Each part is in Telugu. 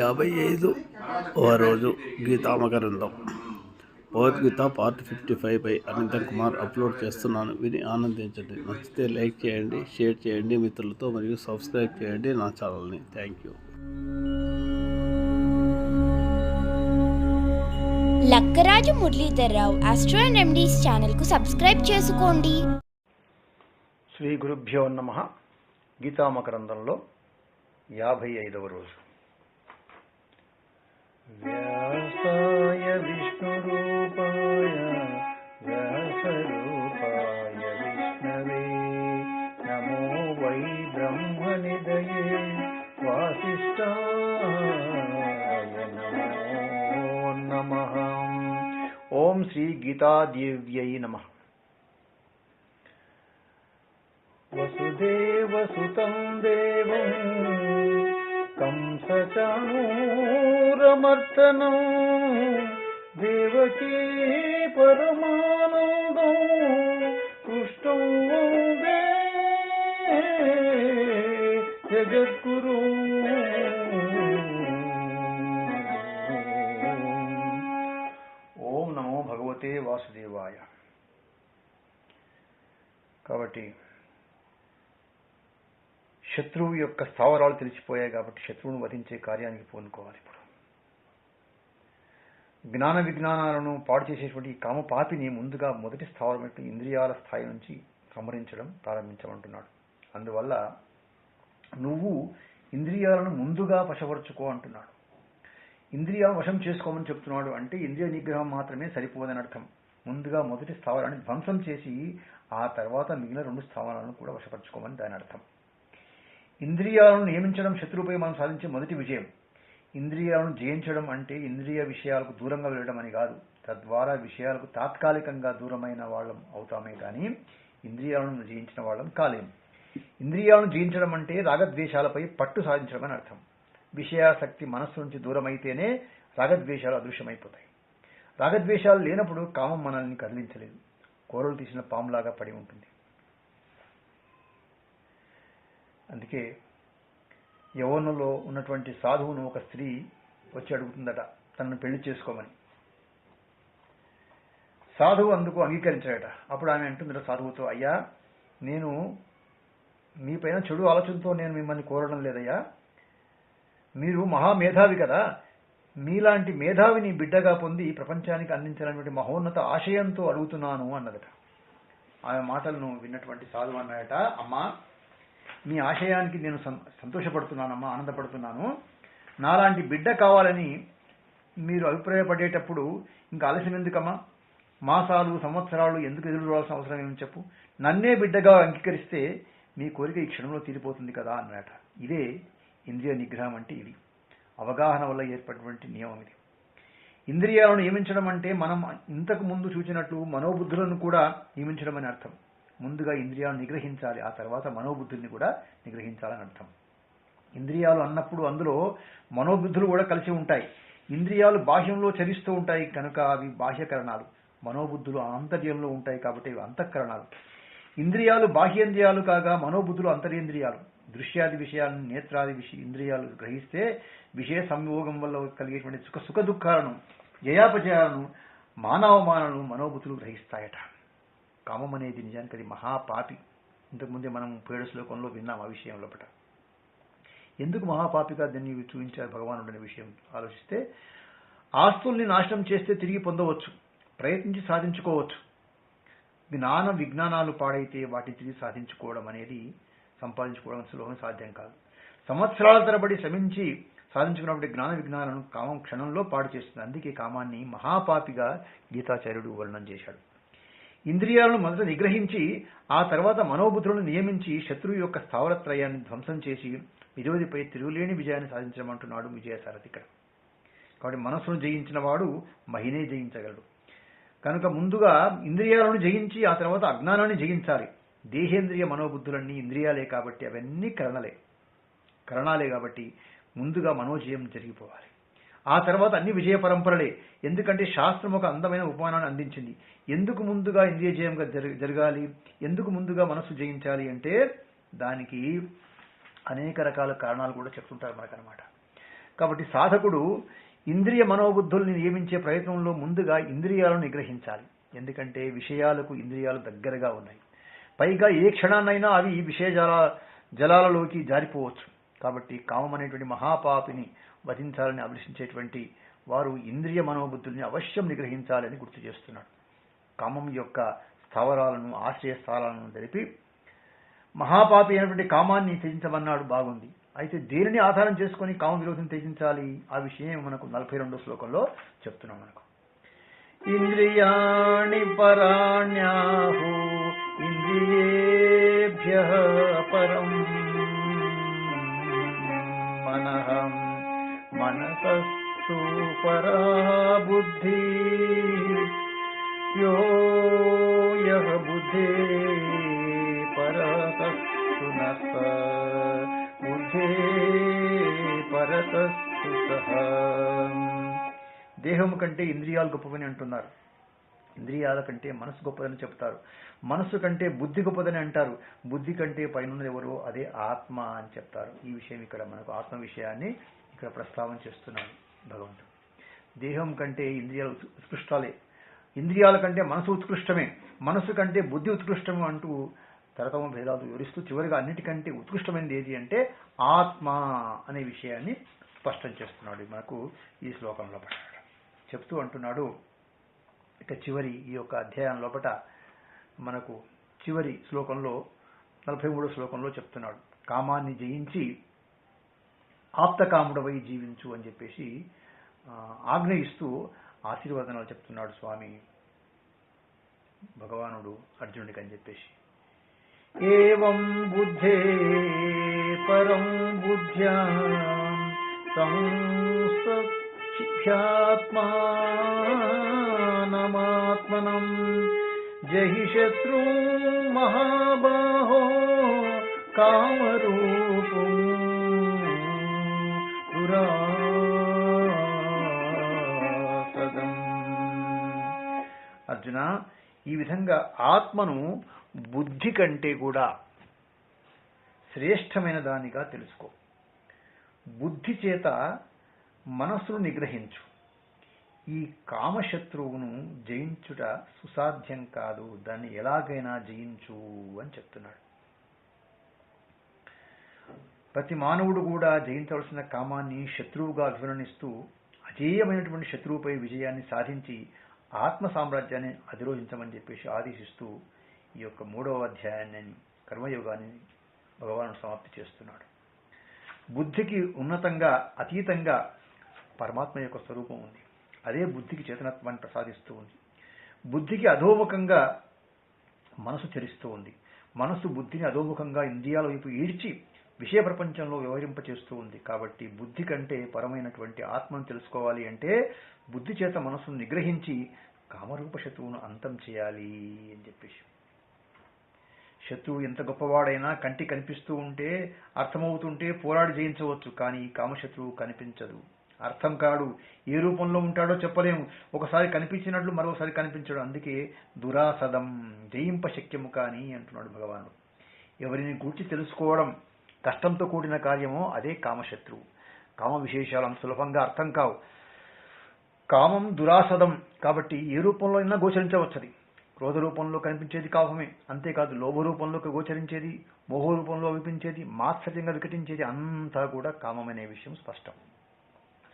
యాభై ఐదు ఓ రోజు Gitamakarandam. Bhagavad Gita part fifty five పై అనంత్ కుమార్ అప్లోడ్ చేస్తున్నాను. విని ఆనందించండి. నచ్చితే లైక్ చేయండి షేర్ చేయండి మిత్రులతో మరియు సబ్స్క్రైబ్ చేయండి నా ఛానల్ని. Thank you. Lakkaraju Muralidhar Rao astro and remedies ఛానల్కు సబ్స్క్రైబ్ చేసుకోండి. శ్రీ గురుభ్యో నమ. గీతామకరందంలో యాభై ఐదవ రోజు. శ్రీ గీతాదేవ్యై నమః. వసుదేవసుతం దేవం కంసచానూరమర్దనం దేవకీ పరమానందం కృష్ణం వందే కాబట్టి శత్రువు యొక్క స్థావరాలు తెలిసిపోయాయి కాబట్టి శత్రువును వధించే కార్యానికి పూనుకోవాలి ఇప్పుడు. జ్ఞాన విజ్ఞానాలను పాడు చేసేటువంటి ఈ కామపాపిని ముందుగా మొదటి స్థావరమైన ఇంద్రియాల స్థాయి నుంచి సంహరించడం ప్రారంభించమంటున్నాడు. అందువల్ల నువ్వు ఇంద్రియాలను ముందుగా వశపరుచుకో అంటున్నాడు. ఇంద్రియాలను వశం చేసుకోమని చెప్తున్నాడు అంటే ఇంద్రియ నిగ్రహం మాత్రమే సరిపోదని అర్థం ముందుగా మొదటి స్థావరాన్ని ధ్వంసం చేసి ఆ తర్వాత మిగిలిన రెండు స్థానాలను కూడా వశపరుచుకోమని దాని అర్థం. ఇంద్రియాలను నియమించడం శత్రువుపై మనం సాధించే మొదటి విజయం. ఇంద్రియాలను జయించడం అంటే ఇంద్రియ విషయాలకు దూరంగా వెళ్ళడం అని కాదు. తద్వారా విషయాలకు తాత్కాలికంగా దూరమైన వాళ్ళం అవుతామే కానీ ఇంద్రియాలను జయించిన వాళ్ళం కాలేం. ఇంద్రియాలను జయించడం అంటే రాగద్వేషాలపై పట్టు సాధించడం అని అర్థం. విషయాసక్తి మనస్సు నుంచి దూరమైతేనే రాగద్వేషాలు అదృశ్యమైపోతాయి. రాగద్వేషాలు లేనప్పుడు కామం మనల్ని కదిలించలేదు. కూరలు తీసిన పాములాగా పడి ఉంటుంది. అందుకే యవనంలో ఉన్నటువంటి సాధువును ఒక స్త్రీ వచ్చి అడుగుతుందట తనను పెళ్ళి చేసుకోమని. సాధువు అందుకు అంగీకరించాడట. అప్పుడు ఆమె అంటుందట సాధువుతో అయ్యా నేను మీపైన చెడు ఆలోచనతో నేను మిమ్మల్ని కోరడం లేదయ్యా. మీరు మహామేధావి కదా మీలాంటి మేధావిని బిడ్డగా పొంది ప్రపంచానికి అందించాలనేటువంటి మహోన్నత ఆశయంతో అడుగుతున్నాను అన్నదట. ఆమె మాటలను విన్నటువంటి సాధువు అన్నాడట అమ్మా మీ ఆశయానికి నేను సం- సంతోషపడుతున్నానమ్మా ఆనందపడుతున్నాను. నాలాంటి బిడ్డ కావాలని మీరు అభిప్రాయపడేటప్పుడు ఇంకా ఆలస్యం ఎందుకమ్మా? మాసాలు సంవత్సరాలు ఎందుకు ఎదురు చూడాల్సిన అవసరం ఏమని చెప్పు. నన్నే బిడ్డగా అంగీకరిస్తే మీ కోరిక ఈ క్షణంలో తీరిపోతుంది కదా అన్నట ఇదే ఇంద్రియ నిగ్రహం అంటే ఇది. అవగాహన వల్ల ఏర్పడినటువంటి నియమం ఇది. ఇంద్రియాలను నియమించడం అంటే మనం ఇంతకు ముందు చూచినట్లు మనోబుద్ధులను కూడా నియమించడం అని అర్థం. ముందుగా ఇంద్రియాలను నిగ్రహించాలి ఆ తర్వాత మనోబుద్ధుల్ని కూడా నిగ్రహించాలని అర్థం. ఇంద్రియాలు అన్నప్పుడు అందులో మనోబుద్ధులు కూడా కలిసి ఉంటాయి. ఇంద్రియాలు బాహ్యంలో చరిస్తూ ఉంటాయి కనుక అవి బాహ్యకరణాలు. మనోబుద్ధులు ఆంతర్యంలో ఉంటాయి కాబట్టి అవి అంతఃకరణాలు. ఇంద్రియాలు బాహ్యేంద్రియాలు కాగా మనోబుద్ధులు అంతరేంద్రియాలు దృశ్యాది విషయాలను నేత్రాది విషయ ఇంద్రియాలు గ్రహిస్తే విషయ సంయోగం వల్ల కలిగేటువంటి సుఖ సుఖ దుఃఖాలను జయాపజయాలను మానవమానాలను మనోభూతులు గ్రహిస్తాయట. కామం అనేది నిజానికి అది మహాపాపి. ఇంతకుముందే మనం పేడు శ్లోకంలో విన్నాం ఆ విషయం లోపల. ఎందుకు మహాపాపిగా దీన్ని చూపించారు భగవానుడు అనే విషయం ఆలోచిస్తే ఆస్తుల్ని నాశనం చేస్తే తిరిగి పొందవచ్చు ప్రయత్నించి సాధించుకోవచ్చు. జ్ఞాన విజ్ఞానాలు పాడైతే వాటిని తిరిగి సాధించుకోవడం అనేది సంపాదించుకోవడం సులభం సాధ్యం కాదు. సంవత్సరాల తరబడి శ్రమించి సాధించుకున్నటువంటి జ్ఞాన విజ్ఞానాలను కామం క్షణంలో పాడు చేస్తుంది. అందుకే కామాన్ని మహాపాపిగా గీతాచార్యుడు వర్ణనం చేశాడు. ఇంద్రియాలను మొదట నిగ్రహించి ఆ తర్వాత మనోబుద్ధులను నియమించి శత్రువు యొక్క స్థావరత్రయాన్ని ధ్వంసం చేసి విరోధిపై తిరుగులేని విజయాన్ని సాధించమంటున్నాడు విజయసారథి ఇక్కడ. కాబట్టి మనస్సును జయించిన వాడు మహినే జయించగలడు. కనుక ముందుగా ఇంద్రియాలను జయించి ఆ తర్వాత అజ్ఞానాన్ని జయించాలి. దేహేంద్రియ మనోబుద్ధులన్నీ ఇంద్రియాలే కాబట్టి అవన్నీ కరణలే. కరణాలే కాబట్టి ముందుగా మనోజయం జరిగిపోవాలి. ఆ తర్వాత అన్ని విజయ పరంపరలే. ఎందుకంటే శాస్త్రం ఒక అందమైన ఉపమానాన్ని అందించింది. ఎందుకు ముందుగా ఇంద్రియ జయంగా జరగ- జరగాలి? ఎందుకు ముందుగా మనస్సు జయించాలి అంటే దానికి అనేక రకాల కారణాలు కూడా చెప్తుంటారు మనకనమాట కాబట్టి సాధకుడు ఇంద్రియ మనోబుద్ధుల్ని నియమించే ప్రయత్నంలో ముందుగా ఇంద్రియాలను నిగ్రహించాలి. ఎందుకంటే విషయాలకు ఇంద్రియాలు దగ్గరగా ఉన్నాయి. పైగా ఏ క్షణాన్నైనా అవి విషయ జల జలాలలోకి జారిపోవచ్చు. కాబట్టి కామం అనేటువంటి మహాపాపిని వధించాలని అభిలషించేటువంటి వారు ఇంద్రియ మనోబుద్ధుల్ని అవశ్యం నిగ్రహించాలని గుర్తు చేస్తున్నాడు. కామం యొక్క స్థావరాలను ఆశ్రయ స్థానాలను తెలిపి మహాపాపి అయినటువంటి కామాన్ని త్యజించమన్నాడు బాగుంది. అయితే దేనిని ఆధారం చేసుకొని కామ విరోధం త్యజించాలి? ఆ విషయం మనకు నలభై రెండో శ్లోకంలో చెప్తున్నాం మనకు. ఇంద్రియాణి పరాణ్యాహు ఇంద్రియేభ్య పరం మనః మనసస్తు పరా బుద్ధి यो यः बुद्धे परतस्तु न स बुद्धे పరతస్తు సహ దేహము కంటే ఇంద్రియాలు గొప్పవని అంటున్నారు ఇంద్రియాల కంటే మనసు గొప్పదని చెప్తారు మనసు కంటే బుద్ధి గొప్పదని అంటారు. బుద్ధి కంటే పైన ఎవరో అదే ఆత్మ అని చెప్తారు. ఈ విషయం ఇక్కడ మనకు ఆత్మ విషయాన్ని ఇక్కడ ప్రస్తావన చేస్తున్నాడు భగవంతుడు. దేహం కంటే ఇంద్రియాలు ఉత్కృష్టాలే. ఇంద్రియాల కంటే మనసు ఉత్కృష్టమే. మనసు కంటే బుద్ధి ఉత్కృష్టము అంటూ తరతమ భేదాలు వివరిస్తూ చివరిగా అన్నిటికంటే ఉత్కృష్టమైనది ఏది అంటే ఆత్మ అనే విషయాన్ని స్పష్టం చేస్తున్నాడు మనకు ఈ శ్లోకంలో. పడ్డాడు చెప్తూ అంటున్నాడు ఇక చివరి ఈ యొక్క అధ్యాయం లోపట మనకు చివరి శ్లోకంలో నలభై మూడో శ్లోకంలో చెప్తున్నాడు. కామాన్ని జయించి ఆప్తకాముడవై జీవించు అని చెప్పేసి ఆ, ఆజ్ఞయిస్తూ ఆశీర్వదనాలు చెప్తున్నాడు స్వామి. భగవానుడు అర్జునుడికి అని చెప్పేసి. ఏవం బుద్ధే పరం బుద్ధ్యా సంస్థాత్మానమాత్మనం जहि शत्रु महाबाहो कामरूपो దురాసదం అర్జున ఈ విధంగా ఆత్మను బుద్ధి కంటే కూడా శ్రేష్టమైన దానిగా తెలుసుకో. బుద్ధి చేత మనస్సును నిగ్రహించు. ఈ కామశత్రువును జయించుట సుసాధ్యం కాదు. దాన్ని ఎలాగైనా జయించు అని చెప్తున్నాడు. ప్రతి మానవుడు కూడా జయించవలసిన కామాన్ని శత్రువుగా అభివర్ణిస్తూ అజేయమైనటువంటి శత్రువుపై విజయాన్ని సాధించి ఆత్మ సామ్రాజ్యాన్ని అధిరోహించమని చెప్పేసి ఆదేశిస్తూ ఈ యొక్క మూడవ అధ్యాయాన్ని కర్మయోగాన్ని భగవానుడు సమాప్తి చేస్తున్నాడు. బుద్ధికి ఉన్నతంగా అతీతంగా పరమాత్మ యొక్క స్వరూపం ఉంది. అదే బుద్ధికి చేతనత్వాన్ని ప్రసాదిస్తూ ఉంది. బుద్ధికి అధోముఖంగా మనసు చరిస్తూ ఉంది. మనసు బుద్ధిని అధోముఖంగా ఇంద్రియాల వైపు ఈడ్చి విషయ ప్రపంచంలో వ్యవహరింపచేస్తూ ఉంది. కాబట్టి బుద్ధి కంటే పరమైనటువంటి ఆత్మను తెలుసుకోవాలి అంటే బుద్ధి చేత మనసును నిగ్రహించి కామరూప శత్రువును అంతం చేయాలి అని చెప్పేసి. శత్రువు ఎంత గొప్పవాడైనా కంటి కనిపిస్తూ ఉంటే అర్థమవుతుంటే పోరాడి జయించవచ్చు. కానీ కామశత్రువు కనిపించదు. అర్థం కాడు. ఏ రూపంలో ఉంటాడో చెప్పలేము. ఒకసారి కనిపించినట్లు మరోసారి కనిపించడు. అందుకే దురాసదం. జయింప శక్యము కానీ అంటున్నాడు భగవానుడు. ఎవరిని గూర్చి తెలుసుకోవడం కష్టంతో కూడిన కార్యమో అదే కామశత్రువు. కామ విశేషాలను సులభంగా అర్థం కావు. కామం దురాసదం. కాబట్టి ఏ రూపంలో అయినా గోచరించవచ్చది. క్రోధ రూపంలో కనిపించేది కామమే. అంతేకాదు లోభ రూపంలో గోచరించేది మోహ రూపంలో వినిపించేది మాత్సర్యంగా వికటించేది అంతా కూడా కామమనే విషయం స్పష్టం.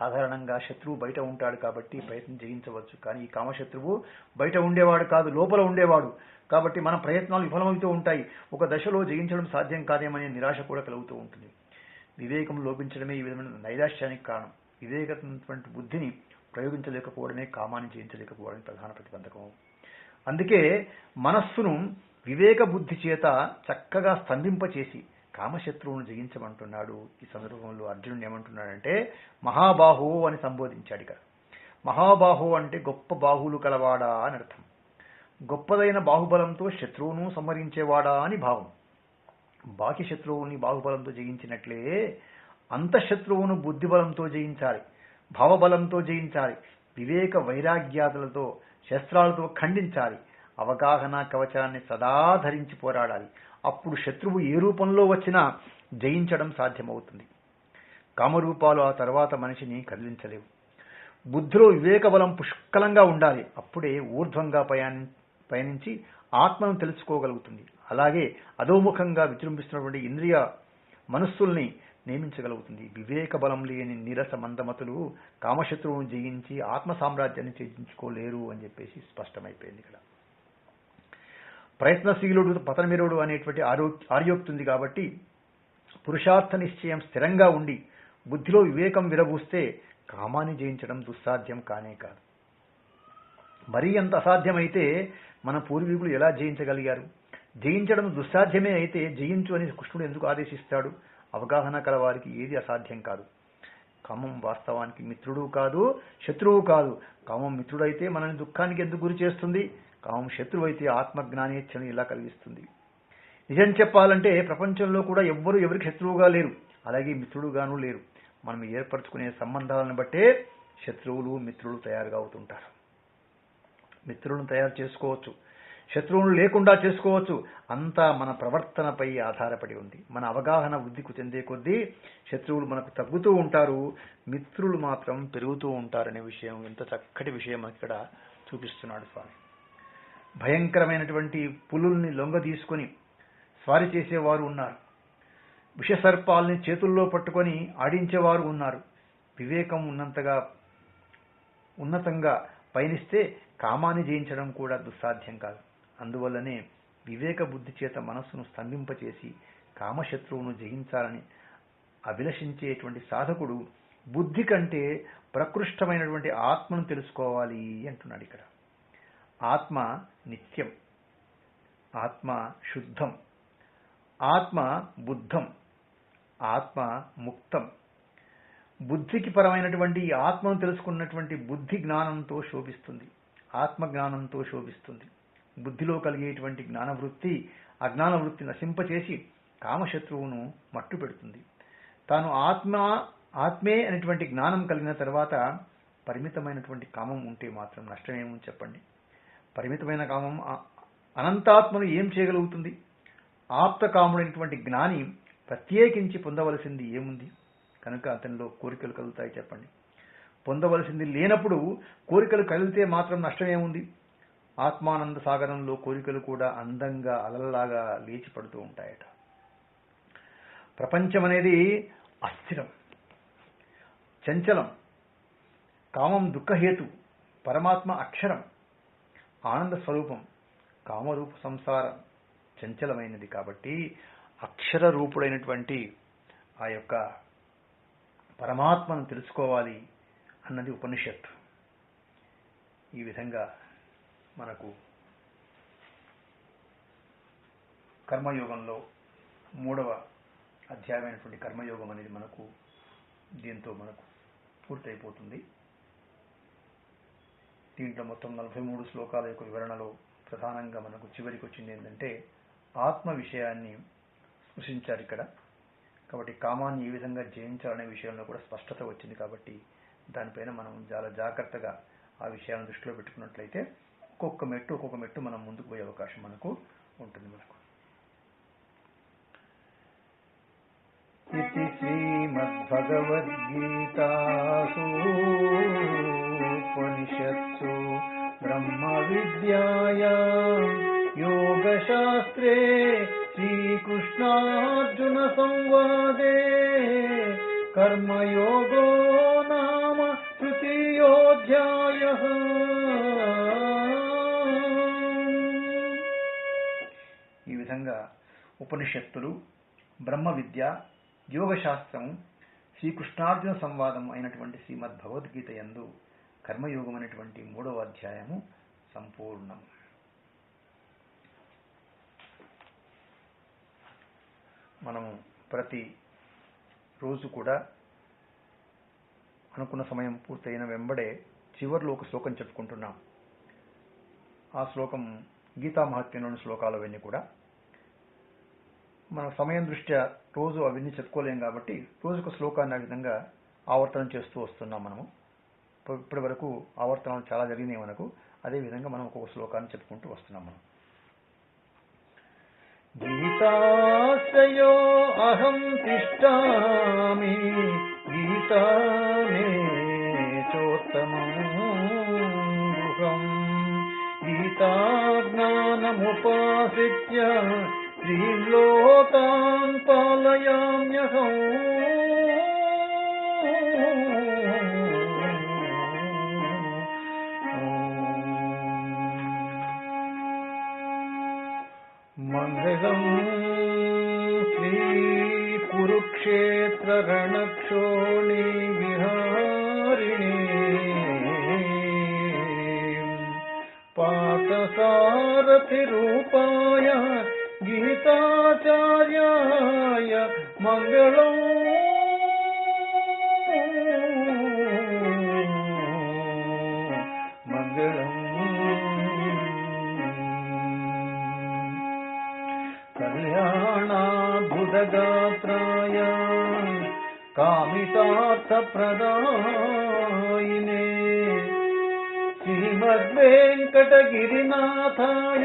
సాధారణంగా శత్రువు బయట ఉంటాడు కాబట్టి ప్రయత్నం చేయించవచ్చు కానీ ఈ కామశత్రువు బయట ఉండేవాడు కాదు లోపల ఉండేవాడు. కాబట్టి మన ప్రయత్నాలు విఫలమవుతూ ఉంటాయి. ఒక దశలో జయించడం సాధ్యం కాదేమనే నిరాశ కూడా కలుగుతూ ఉంటుంది. వివేకం లోపించడమే ఈ విధమైన నైరాశ్యానికి కారణం. వివేకమైనటువంటి బుద్ధిని ప్రయోగించలేకపోవడమే కామాన్ని జయించలేకపోవడమే ప్రధాన ప్రతిబంధకం అందుకే మనస్సును వివేక బుద్ధి చేత చక్కగా స్తంభింపచేసి కామశత్రువును జయించమంటున్నాడు. ఈ సందర్భంలో అర్జునుడు ఏమంటున్నాడంటే మహాబాహు అని సంబోధించాడు ఇక్కడ మహాబాహు అంటే గొప్ప బాహువులు కలవాడా అని అర్థం. గొప్పదైన బాహుబలంతో శత్రువును సంహరించేవాడా అని భావం. బాహ్య శత్రువుని బాహుబలంతో జయించినట్లే అంతఃశత్రువును బుద్ధిబలంతో జయించాలి భావబలంతో జయించాలి వివేక వైరాగ్యాదులతో శస్త్రాలతో ఖండించాలి అవగాహన కవచాన్ని సదా ధరించి పోరాడాలి అప్పుడు శత్రువు ఏ రూపంలో వచ్చినా జయించడం సాధ్యమవుతుంది. కామరూపాలు ఆ తర్వాత మనిషిని కదిలించలేవు. బుద్ధిలో వివేక బలం పుష్కలంగా ఉండాలి. అప్పుడే ఊర్ధ్వంగా పయాని పయనించి ఆత్మను తెలుసుకోగలుగుతుంది. అలాగే అధోముఖంగా విజృంభిస్తున్నటువంటి ఇంద్రియ మనస్సుల్ని నియమించగలుగుతుంది. వివేక బలం లేని నీరస మందమతులు కామశత్రువును జయించి ఆత్మ సామ్రాజ్యాన్ని చేయించుకోలేరు అని చెప్పేసి స్పష్టమైపోయింది ఇక్కడ. ప్రయత్నశీలుడు పతనమిరుడు అనేటువంటి ఆరో ఆర్యోక్తి ఉంది కాబట్టి పురుషార్థ నిశ్చయం స్థిరంగా ఉండి బుద్ధిలో వివేకం విరబూస్తే కామాన్ని జయించడం దుస్సాధ్యం కానే కాదు. మరీ అంత అసాధ్యమైతే మన పూర్వీకులు ఎలా జయించగలిగారు? జయించడం దుస్సాధ్యమే అయితే జయించు అని కృష్ణుడు ఎందుకు ఆదేశిస్తాడు? అవగాహన కల వారికి ఏది అసాధ్యం కాదు. కామం వాస్తవానికి మిత్రుడు కాదు శత్రువు కాదు. కామం మిత్రుడైతే మనల్ని దుఃఖానికి ఎందుకు గురి చేస్తుంది? కామం శత్రువు అయితే ఆత్మజ్ఞానేచ్ఛను ఇలా కలిగిస్తుంది. నిజం చెప్పాలంటే ప్రపంచంలో కూడా ఎవ్వరూ ఎవరికి శత్రువుగా లేరు. అలాగే మిత్రుడుగాను లేరు. మనం ఏర్పరచుకునే సంబంధాలను బట్టే శత్రువులు మిత్రులు తయారుగా అవుతుంటారు మిత్రులను తయారు చేసుకోవచ్చు. శత్రువులు లేకుండా చేసుకోవచ్చు. అంతా మన ప్రవర్తనపై ఆధారపడి ఉంది. మన అవగాహన వృద్ధికి చెందే కొద్దీ శత్రువులు మనకు తగ్గుతూ ఉంటారు. మిత్రులు మాత్రం పెరుగుతూ ఉంటారనే విషయం ఎంత చక్కటి విషయం ఇక్కడ చూపిస్తున్నాడు స్వామి. భయంకరమైనటువంటి పులుల్ని లొంగదీసుకొని స్వారీ చేసేవారు ఉన్నారు. విషసర్పాల్ని చేతుల్లో పట్టుకొని ఆడించేవారు ఉన్నారు. వివేకం ఉన్నంతగా ఉన్నతంగా పయనిస్తే కామాన్ని జయించడం కూడా దుస్సాధ్యం కాదు. అందువల్లనే వివేక బుద్ధి చేత మనస్సును స్తంభింపచేసి కామశత్రువును జయించాలని అభిలషించేటువంటి సాధకుడు బుద్ధి కంటే ప్రకృష్టమైనటువంటి ఆత్మను తెలుసుకోవాలి అంటున్నాడు ఇక్కడ. ఆత్మ నిత్యం ఆత్మ శుద్ధం ఆత్మ బుద్ధం ఆత్మ ముక్తం. బుద్ధికి పరమైనటువంటి ఆత్మను తెలుసుకున్నటువంటి బుద్ధి జ్ఞానంతో శోభిస్తుంది ఆత్మ జ్ఞానంతో శోభిస్తుంది. బుద్ధిలో కలిగేటువంటి జ్ఞానవృత్తి అజ్ఞాన వృత్తి నశింపచేసి కామశత్రువును మట్టు పెడుతుంది. తాను ఆత్మ ఆత్మే అనేటువంటి జ్ఞానం కలిగిన తర్వాత పరిమితమైనటువంటి కామం ఉంటే మాత్రం నష్టమేమని చెప్పండి. పరిమితమైన కామం అనంతాత్మను ఏం చేయగలుగుతుంది? ఆప్త కాముడైనటువంటి జ్ఞాని ప్రత్యేకించి పొందవలసింది ఏముంది? కనుక అతనిలో కోరికలు కలుగుతాయి చెప్పండి. పొందవలసింది లేనప్పుడు కోరికలు కలిగితే మాత్రం నష్టమేముంది? ఆత్మానంద సాగరంలో కోరికలు కూడా అందంగా అలల్లాగా లేచి పడుతూ ఉంటాయట. ప్రపంచం అనేది అస్థిరం చంచలం కామం దుఃఖహేతు పరమాత్మ అక్షరం. ఆనంద స్వరూపం కామరూప సంసారం చంచలమైనది కాబట్టి అక్షర రూపుడైనటువంటి ఆ యొక్క పరమాత్మను తెలుసుకోవాలి అన్నది ఉపనిషత్ ఈ విధంగా మనకు కర్మయోగంలో మూడవ అధ్యాయమైనటువంటి కర్మయోగం అనేది మనకు దీంతో మనకు పూర్తయిపోతుంది. దీంట్లో మొత్తం నలభై మూడు శ్లోకాల యొక్క వివరణలో ప్రధానంగా మనకు చివరికి వచ్చింది ఏంటంటే ఆత్మ విషయాన్ని స్పృశించారు ఇక్కడ. కాబట్టి కామాన్ని ఏ విధంగా జయించాలనే విషయంలో కూడా స్పష్టత వచ్చింది కాబట్టి దానిపైన మనం చాలా జాగ్రత్తగా ఆ విషయాలను దృష్టిలో పెట్టుకున్నట్లయితే ఒక్కొక్క మెట్టు ఒక్కొక్క మెట్టు మనం ముందుకు పోయే అవకాశం మనకు ఉంటుంది మనకు. ఇది శ్రీమద్భగవద్గీతాసు. ఉపనిషత్సు బ్రహ్మ విద్యాయా योगशास्त्रे श्रीकृष्णार्जुन संवादे कर्मयोगो नाम तृतीयोऽध्यायः ఈ విధంగా ఉపనిషత్తులు బ్రహ్మ విద్య యోగశాస్త్రం శ్రీకృష్ణార్జున సంవాదం అయినటువంటి శ్రీమద్ భగవద్గీత యందు కర్మయోగం అనేటువంటి మూడవ అధ్యాయము సంపూర్ణం. మనము ప్రతి రోజు కూడా అనుకున్న సమయం పూర్తయిన వెంబడే చివర్లో ఒక శ్లోకం చెప్పుకుంటున్నాం. ఆ శ్లోకం గీతా మహత్యంలోని శ్లోకాలు అవన్నీ కూడా. మన సమయం దృష్ట్యా రోజు అవన్నీ చెప్పుకోలేం కాబట్టి రోజుకు శ్లోకాన్ని ఆ విధంగా ఆవర్తనం చేస్తూ వస్తున్నాం మనము. ఇప్పటి వరకు ఆవర్తనాలు చాలా జరిగినాయి మనకు. అదే విధంగా మనం ఒక్కొక్క శ్లోకాన్ని చెప్పుకుంటూ వస్తున్నాం మనం. గీతాశ్రయో అహం తిష్టామి గీతా మే చోత్తమం గీతా పాలయామ్యహం. जगम् पुरुक्षेत्रगणक्षोणि विहारिणी पातसारथिरूपाय गीताचार्याय मङ्गलौ त्राया कामितार्थप्रदायिने श्रीमद्वेङ्कटगिरिनाथाय